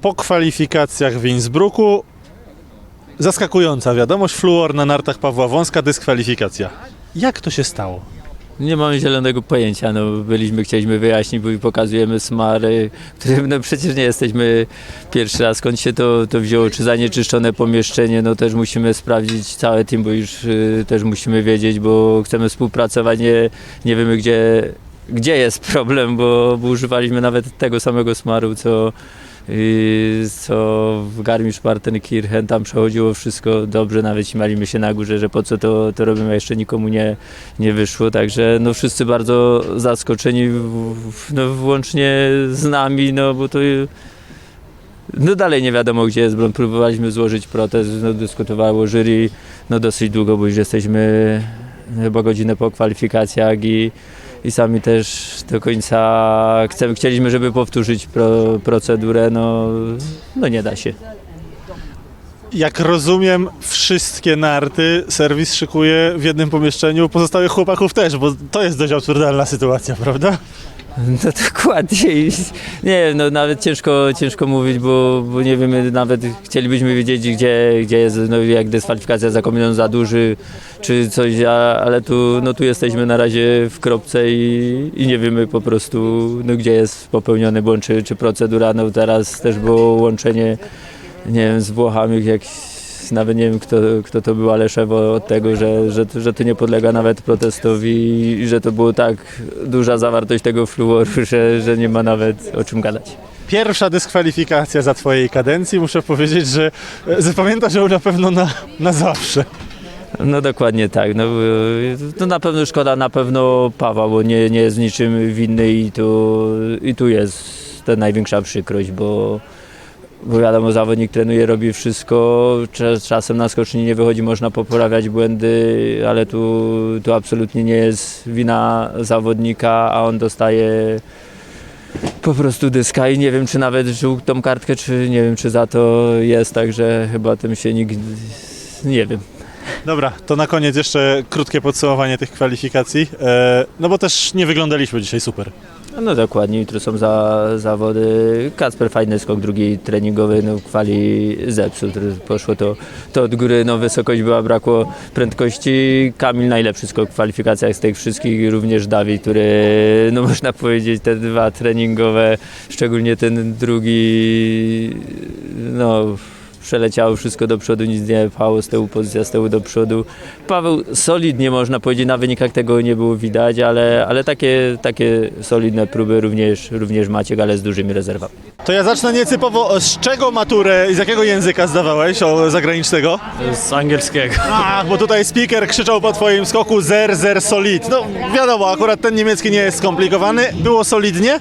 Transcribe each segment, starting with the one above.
Po kwalifikacjach w Innsbrucku zaskakująca wiadomość, fluor na nartach Pawła Wąska, dyskwalifikacja. Jak to się stało? Nie mamy zielonego pojęcia. No, byliśmy, chcieliśmy wyjaśnić, bo pokazujemy smary, którym no, przecież nie jesteśmy pierwszy raz. Skąd się to, to wzięło? Czy zanieczyszczone pomieszczenie? No też musimy sprawdzić cały team, bo już y, też musimy wiedzieć, bo chcemy współpracować. Nie, nie wiemy, gdzie, gdzie jest problem, bo, bo używaliśmy nawet tego samego smaru, co, co w Garmisch-Partenkirchen. Tam przechodziło wszystko dobrze, nawet śmialiśmy się na górze, że po co to, to robimy, a jeszcze nikomu nie, nie wyszło, także no wszyscy bardzo zaskoczeni, no włącznie z nami, no bo to no dalej nie wiadomo gdzie jest. Próbowaliśmy złożyć protest, no dyskutowało jury no dosyć długo, bo już jesteśmy chyba godzinę po kwalifikacjach i, i sami też do końca chcemy, chcieliśmy, żeby powtórzyć pro, procedurę, no, no nie da się. Jak rozumiem, wszystkie narty serwis szykuje w jednym pomieszczeniu, pozostałych chłopaków też, bo to jest dość absurdalna sytuacja, prawda? No dokładnie. Nie wiem, no nawet ciężko, ciężko mówić, bo, bo nie wiemy, nawet chcielibyśmy wiedzieć, gdzie, gdzie jest, no jak dyskwalifikacja za kombinon za duży, czy coś, a, ale tu, no tu jesteśmy na razie w kropce i, i nie wiemy po prostu, no gdzie jest popełniony błąd, czy, czy procedura, no teraz też było łączenie, nie wiem, z Włochami, jak nawet nie wiem kto, kto to był, ale szef od tego, że, że, że to nie podlega nawet protestowi i że to było tak duża zawartość tego fluoru, że, że nie ma nawet o czym gadać. Pierwsza dyskwalifikacja za twojej kadencji, muszę powiedzieć, że e, zapamiętasz ją na pewno na, na zawsze. No dokładnie tak. No, y, to na pewno szkoda, na pewno Pawa, bo nie, nie jest niczym winny i tu, i tu jest ta największa przykrość, bo, bo wiadomo, zawodnik trenuje, robi wszystko, Czas- czasem na skoczni nie wychodzi, można poprawiać błędy, ale tu, tu absolutnie nie jest wina zawodnika, a on dostaje po prostu dyska. I nie wiem, czy nawet żył tą kartkę, czy nie wiem, czy za to jest, także chyba tym się nikt, nie wiem. Dobra, to na koniec jeszcze krótkie podsumowanie tych kwalifikacji, e, no bo też nie wyglądaliśmy dzisiaj super. No dokładnie, jutro są za, zawody. Kacper fajny skok drugi treningowy, no kwali zepsuł, poszło to, to od góry, no wysokość była, brakło prędkości. Kamil najlepszy skok w kwalifikacjach z tych wszystkich, również Dawid, który, no można powiedzieć, te dwa treningowe, szczególnie ten drugi, no przeleciało wszystko do przodu, nic nie pchało z tyłu, pozycja z tyłu do przodu. Paweł solidnie można powiedzieć, na wynikach tego nie było widać, ale, ale takie, takie solidne próby również, również Maciek, ale z dużymi rezerwami. To ja zacznę nietypowo, z czego maturę i z jakiego języka zdawałeś, o zagranicznego? Z angielskiego. Ach, bo tutaj speaker krzyczał po twoim skoku zer, zer, solid. No wiadomo, akurat ten niemiecki nie jest skomplikowany. Było solidnie?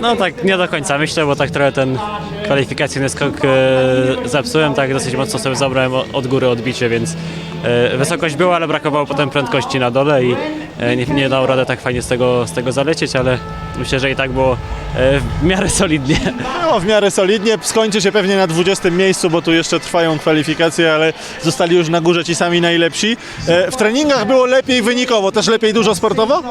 No tak, nie do końca myślę, bo tak trochę ten kwalifikacyjny skok e, zepsułem, tak dosyć mocno sobie zabrałem od góry odbicie, więc e, wysokość była, ale brakowało potem prędkości na dole i nie, nie dał rady tak fajnie z tego, z tego zalecieć, ale myślę, że i tak było e, w miarę solidnie. No, w miarę solidnie. Skończy się pewnie na 20 miejscu, bo tu jeszcze trwają kwalifikacje, ale zostali już na górze ci sami najlepsi. E, w treningach było lepiej wynikowo, też lepiej dużo sportowo?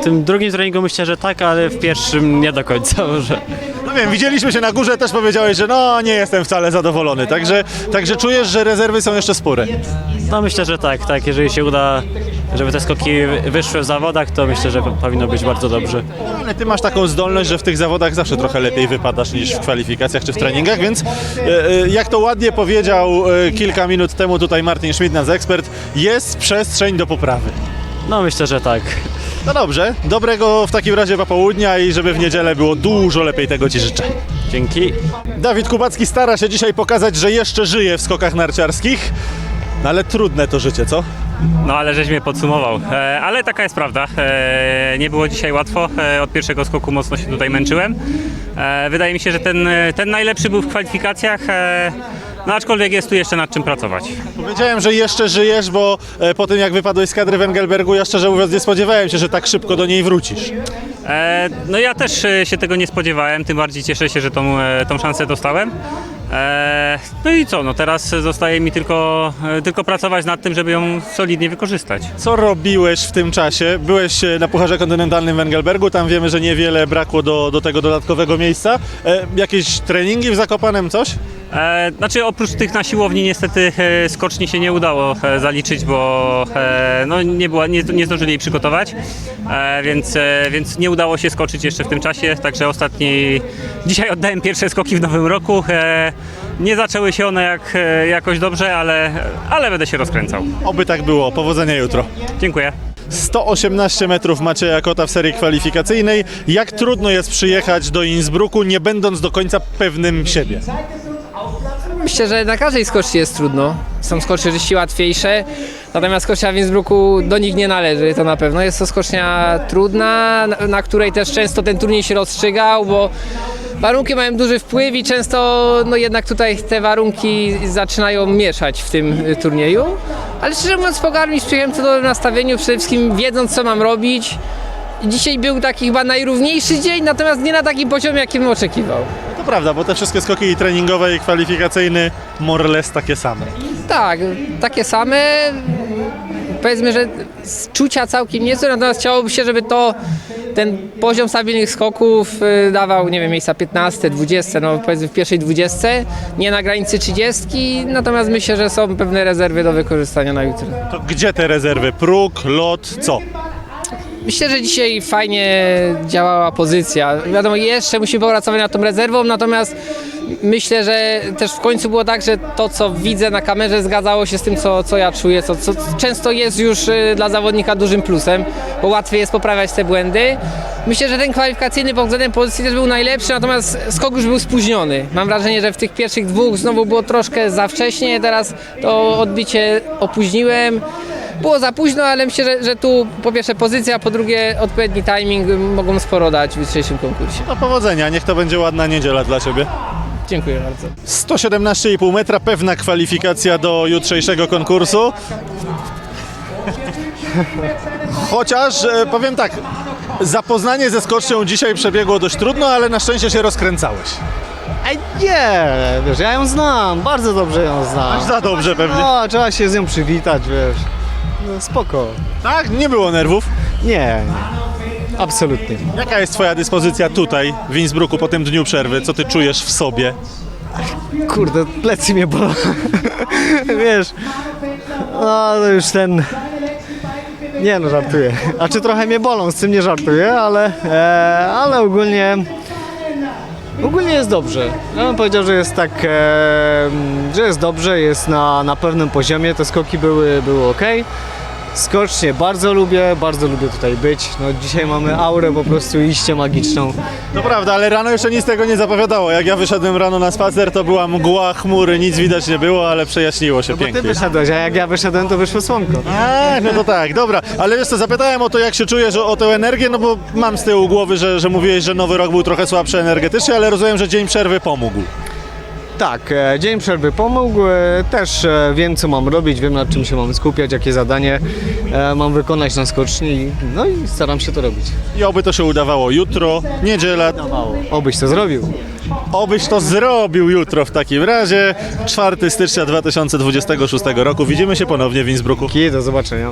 W tym drugim treningu myślę, że tak, ale w pierwszym nie do końca może. No wiem, widzieliśmy się na górze, też powiedziałeś, że no nie jestem wcale zadowolony. Także, także czujesz, że rezerwy są jeszcze spore. No myślę, że tak, tak, jeżeli się uda, żeby te skoki wyszły w zawodach, to myślę, że powinno być bardzo dobrze. Ale ty masz taką zdolność, że w tych zawodach zawsze trochę lepiej wypadasz niż w kwalifikacjach czy w treningach, więc e, e, jak to ładnie powiedział e, kilka minut temu tutaj Martin Schmidt, nasz ekspert, jest przestrzeń do poprawy. No myślę, że tak. No dobrze, dobrego w takim razie popołudnia i żeby w niedzielę było dużo lepiej, tego Ci życzę. Dzięki. Dawid Kubacki stara się dzisiaj pokazać, że jeszcze żyje w skokach narciarskich, no ale trudne to życie, co? No ale żeś mnie podsumował. E, ale taka jest prawda. E, nie było dzisiaj łatwo. E, od pierwszego skoku mocno się tutaj męczyłem. E, wydaje mi się, że ten, ten najlepszy był w kwalifikacjach. E, no aczkolwiek jest tu jeszcze nad czym pracować. Powiedziałem, że jeszcze żyjesz, bo e, po tym jak wypadłeś z kadry Wengelbergu, ja szczerze mówiąc nie spodziewałem się, że tak szybko do niej wrócisz. E, no ja też e, się tego nie spodziewałem, tym bardziej cieszę się, że tą, e, tą szansę dostałem. E, no i co, no teraz zostaje mi tylko, e, tylko pracować nad tym, żeby ją solidnie wykorzystać. Co robiłeś w tym czasie? Byłeś e, na Pucharze Kontynentalnym w Engelbergu, tam wiemy, że niewiele brakło do, do tego dodatkowego miejsca. E, jakieś treningi w Zakopanem, coś? E, znaczy oprócz tych na siłowni niestety e, skoczni się nie udało e, zaliczyć, bo e, no, nie, była, nie, nie zdążyli jej przygotować, e, więc, e, więc nie udało się skoczyć jeszcze w tym czasie, także ostatni, dzisiaj oddałem pierwsze skoki w nowym roku. E, nie zaczęły się one jak, e, jakoś dobrze, ale, ale będę się rozkręcał. Oby tak było. Powodzenia jutro. Dziękuję. 118 metrów Macieja Kota w serii kwalifikacyjnej. Jak trudno jest przyjechać do Innsbrucku, nie będąc do końca pewnym siebie? Myślę, że na każdej skoczni jest trudno. Są skocznie oczywiście łatwiejsze, natomiast skocznia w Innsbrucku do nich nie należy, to na pewno. Jest to skocznia trudna, na, której też często ten turniej się rozstrzygał, bo warunki mają duży wpływ i często no jednak tutaj te warunki zaczynają mieszać w tym y, turnieju. Ale szczerze mówiąc, pogarmić przyjechałem tu dobrym nastawieniu, przede wszystkim wiedząc co mam robić. Dzisiaj był taki chyba najrówniejszy dzień, natomiast nie na takim poziomie, jakim oczekiwał. Prawda, bo te wszystkie skoki i treningowe i kwalifikacyjne more or less takie same. Tak, takie same. Powiedzmy, że z czucia całkiem niezłe, natomiast chciałoby się, żeby to ten poziom stabilnych skoków y, dawał, nie wiem, miejsca 15, 20, no powiedzmy w pierwszej 20, nie na granicy 30, natomiast myślę, że są pewne rezerwy do wykorzystania na jutro. To gdzie te rezerwy? Próg, lot, co? Myślę, że dzisiaj fajnie działała pozycja. Wiadomo, jeszcze musimy popracować nad tą rezerwą, natomiast myślę, że też w końcu było tak, że to, co widzę na kamerze, zgadzało się z tym, co, co ja czuję, co, co często jest już y, dla zawodnika dużym plusem, bo łatwiej jest poprawiać te błędy. Myślę, że ten kwalifikacyjny pod względem pozycji też był najlepszy, natomiast skok już był spóźniony. Mam wrażenie, że w tych pierwszych dwóch znowu było troszkę za wcześnie, teraz to odbicie opóźniłem. Było za późno, ale myślę, że, że tu po pierwsze pozycja, po drugie odpowiedni timing mogą sporo dać w jutrzejszym konkursie. No powodzenia, niech to będzie ładna niedziela dla Ciebie. Dziękuję bardzo. 117,5 metra, pewna kwalifikacja do jutrzejszego konkursu. Chociaż e, powiem tak, zapoznanie ze skocznią dzisiaj przebiegło dość trudno, ale na szczęście się rozkręcałeś. Ej, nie, wiesz, ja ją znam, bardzo dobrze ją znam. Aż za dobrze pewnie. No, trzeba się z nią przywitać, wiesz. No, spoko. Tak, nie było nerwów. Nie, nie. absolutnie. Jaka jest Twoja dyspozycja tutaj w Innsbrucku po tym dniu przerwy? Co Ty czujesz w sobie? Kurde, plecy mnie bolą. wiesz, no to już ten... Nie no, żartuję. A czy trochę mnie bolą, z tym nie żartuję, ale, e, ale ogólnie... Ogólnie jest dobrze. Ja bym powiedział, że jest tak, e, że jest dobrze, jest na, na pewnym poziomie, te skoki były, były ok. Skocznie bardzo lubię, bardzo lubię tutaj być. No, dzisiaj mamy aurę po prostu iście magiczną. To prawda, ale rano jeszcze nic tego nie zapowiadało. Jak ja wyszedłem rano na spacer, to była mgła, chmury, nic widać nie było, ale przejaśniło się ty pięknie. wyszedłeś, a jak ja wyszedłem, to wyszło słonko. A, no to tak, dobra. Ale wiesz co, zapytałem o to, jak się czujesz, o, o tę energię, no bo mam z tyłu głowy, że, że mówiłeś, że nowy rok był trochę słabszy energetycznie, ale rozumiem, że dzień przerwy pomógł. Tak, e, dzień przerwy pomógł. e, Też e, wiem, co mam robić, wiem, nad czym się mam skupiać, jakie zadanie mam wykonać na skoczni. No i staram się to robić. I oby to się udawało jutro, niedziela. Obyś to zrobił. Obyś to zrobił jutro w takim razie. 4 stycznia 2026 roku. Widzimy się ponownie w Innsbrucku. Kij, do zobaczenia.